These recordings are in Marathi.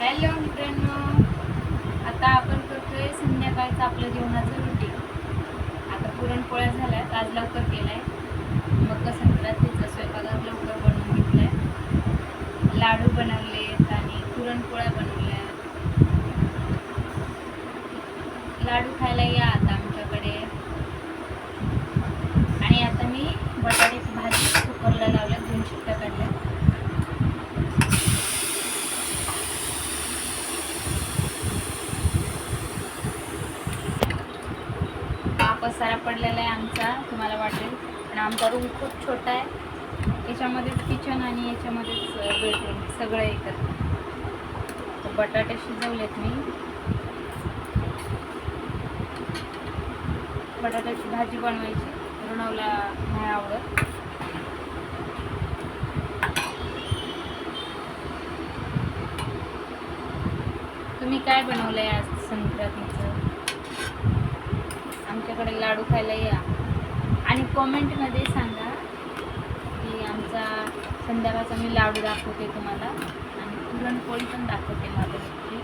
हॅलो मित्रांनो आता आपण करतोय संध्याकाळचं आपलं जेवणाचं रुटीन आता पुरणपोळ्या झाल्यात आज लवकर केलाय. मग संक्रांतीचा स्वयंपाकात लवकर बनवून घेतलाय. लाडू बनवलेत आणि पुरणपोळ्या बनवल्या लाडू खायला या आता आमच्याकडे. आणि आता मी बटाट्याची भाजी कुकरला लावली पसारा पडलेला आहे आमचा तुम्हाला वाटेल. पण आमचा रूम खूप छोटा आहे. याच्यामध्येच किचन आणि याच्यामध्येच बेडरूम सगळं एकत्र. बटाटे शिजवलेत मी. बटाट्याची भाजी बनवायची. रुणवला नाही आवडत. तुम्ही काय बनवलं आहे आज संक्रांतीचं? आमच्याकडे लाडू खायला या. आणि कॉमेंटमध्ये सांगा की आमचा संध्याकाळचा मी लाडू दाखवते तुम्हाला. आणि पुरणपोळी पण दाखवते माझ्या घरची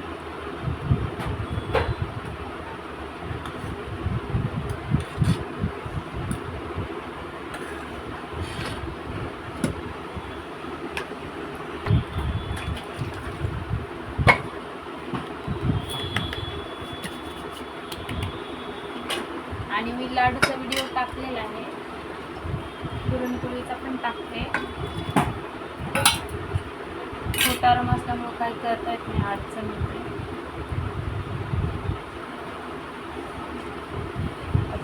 आणि मी लाडूचा व्हिडिओ टाकलेला आहे. पुरणपोळीचा पण टाकते. छोटा रम असल्यामुळं काही करता येत नाही अडचण होते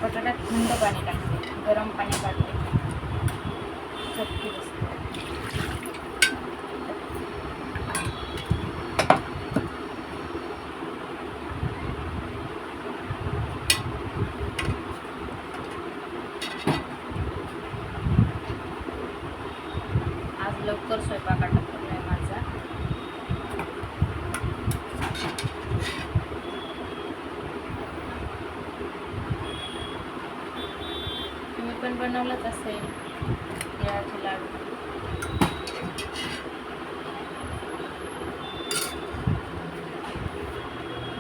बटाट्यात थंड पाणी टाकते गरम पाणी टाकते चटकी बसते आज लवकर स्वयंपाक आहे माझा. तुम्ही पण बनवलंच असेल तिळाचे लाडू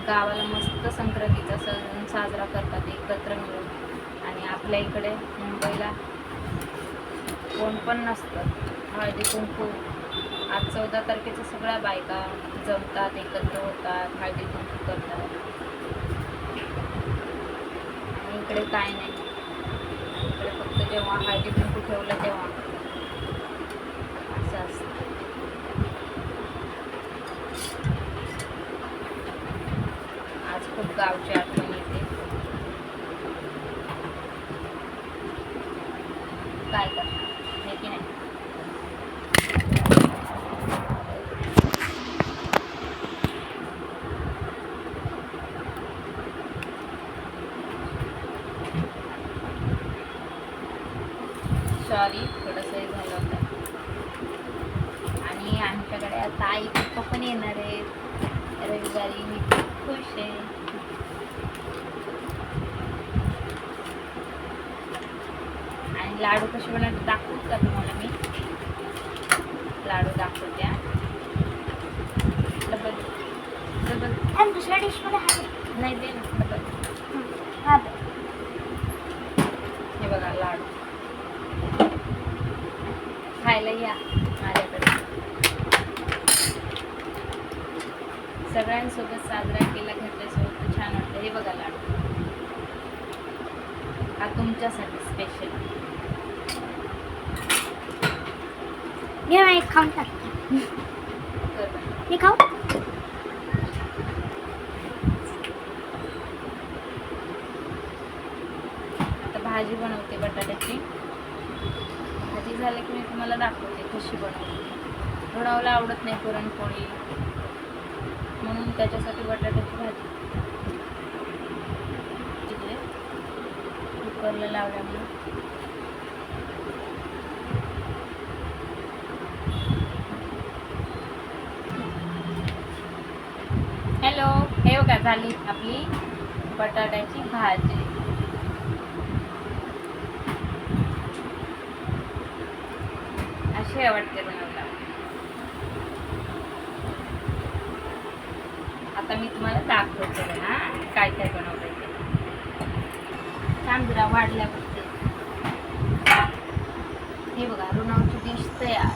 गावाला मस्त संक्रांतीचा सण साजरा करतात एकत्र मिळून. आणि आपल्या इकडे मुंबईला कोण पण नसतं. हळदी कुंकू. आज चौदा तारखेच्या सगळ्या बायका जमतात एकत्र होतात हळदी कुंकू करतात. आणि इकडे काय नाही. इकडे फक्त जेव्हा हळदी कुंकू ठेवलं तेव्हा. असं असतं. आज खूप गावची आठवण येते काय करणार हे की नाही सॉरी थोडंसं हे झालं होतं. आणि आमच्याकडे आता आई पप्पा पण येणार आहेत. रविवारी मी खूप खुश आहे. आणि लाडू कसे बनवते दाखवू का तुम्हाला मी? लाडू दाखवतो हा. डबल डबल आणि दुसऱ्या डिशमध्ये हा नाही दे ना डबल हा बघ. हे बघा लाडू खायला या माझ्याकडे. सगळ्यांसोबत साजरा केला घेतल्यासोबत तर छान वाटतं हे बघा लाडू. हा तुमच्यासाठी स्पेशल घे ना एक खाऊन टाक. हे खाऊ. आता भाजी बनवते बटाट्याची. भाजी झाली की मी तुम्हाला दाखवते कशी बनवते. ऋणावला आवडत नाही पुरणपोळी. म्हणून त्याच्यासाठी बटाट्याची भाजी. तिकडे कुकरला लावल्यामुळे. हॅलो हे बघा झाली आपली बटाट्याची भाजी. अशी वाटते बनवला आता मी तुम्हाला दाखवते ना काय काय बनवलंय ते. तांदळा वाढल्या बघते हे बघा रुणावची डिश तयार.